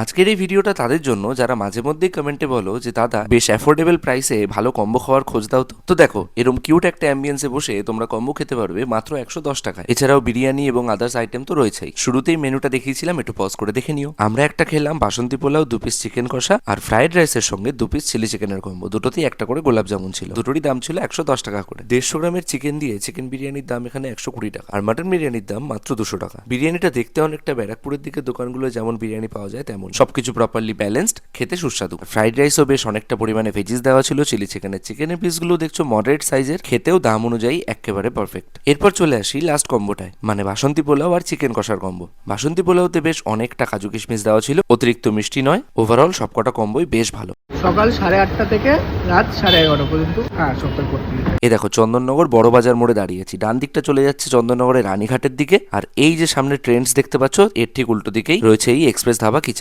আজকের এই ভিডিওটা তাদের জন্য, যারা মাঝে মধ্যেই কমেন্টে বলো যে, দাদা, বেশ অ্যাফোর্ডেবল প্রাইসে ভালো কম্বো খাওয়ার খোঁজ দাও তো। তো দেখো এরকম কিউট একটা অ্যাম্বিয়েন্সে বসে তোমরা কম্বো খেতে পারবে মাত্র একশো দশ টাকায় এছাড়াও বিরিয়ানি এবং আদার্স আইটেম তো রয়েছেই। শুরুতেই মেনুটা দেখিয়েছিলাম, একটু পজ করে দেখে নিও। আমরা একটা খেলাম বাসন্তী পোলাও, দু পিস চিকেন কষা আর ফ্রাইড রাইসের সঙ্গে দু পিস চিলি চিকেনের কম্বো দুটোতেই একটা করে গোলাপ জামুন ছিল। দুটোরই দাম ছিল একশো দশ টাকা করে। দেড়শো গ্রামের চিকেন দিয়ে চিকেন বিরিয়ানির দাম এখানে একশো কুড়ি টাকা আর মাটন বিরিয়ানির দাম মাত্র দুশো টাকা। বিরিয়ানিটা দেখতে অনেকটা ব্যারাকপুরের দিকে দোকানগুলো যেমন বিরিয়ানি পাওয়া যায়, তেমন সবকিছু প্রপারলি ব্যালেন্সড খেতে সুস্বাদু। ফ্রাইড রাইসও বেশ অনেকটা পরিমাণে ভেজিস দেওয়া ছিল চিলি চিকেনের চিকেনের পিসগুলো দেখছ মডারেট সাইজের খেতেও দাম অনুযায়ী একেবারে পারফেক্ট এরপর চলে আসি লাস্ট কম্বোটায় মানে বাসন্তী পোলাও আর চিকেন কষার কম্বো বাসন্তী পোলাওতে বেশ অনেকটা কাজু কিশমিশ দেওয়া ছিল অতিরিক্ত মিষ্টি নয় ওভারঅল সবকটা কম্বোই বেশ ভালো। সকাল সাড়ে আটটা থেকে রাত সাড়ে এগারোটা পর্যন্ত হ্যাঁ সপ্তাহ এ দেখো চন্দননগর বড় বাজার মোড়ে দাঁড়িয়েছি ডান দিকটা চলে যাচ্ছে চন্দননগরের রানীঘাটের দিকে আর এই যে সামনে ট্রেন্ডস দেখতে পাচ্ছ এর ঠিক উল্টো দিকেই রয়েছে এই এক্সপ্রেস ধাবা কিচেন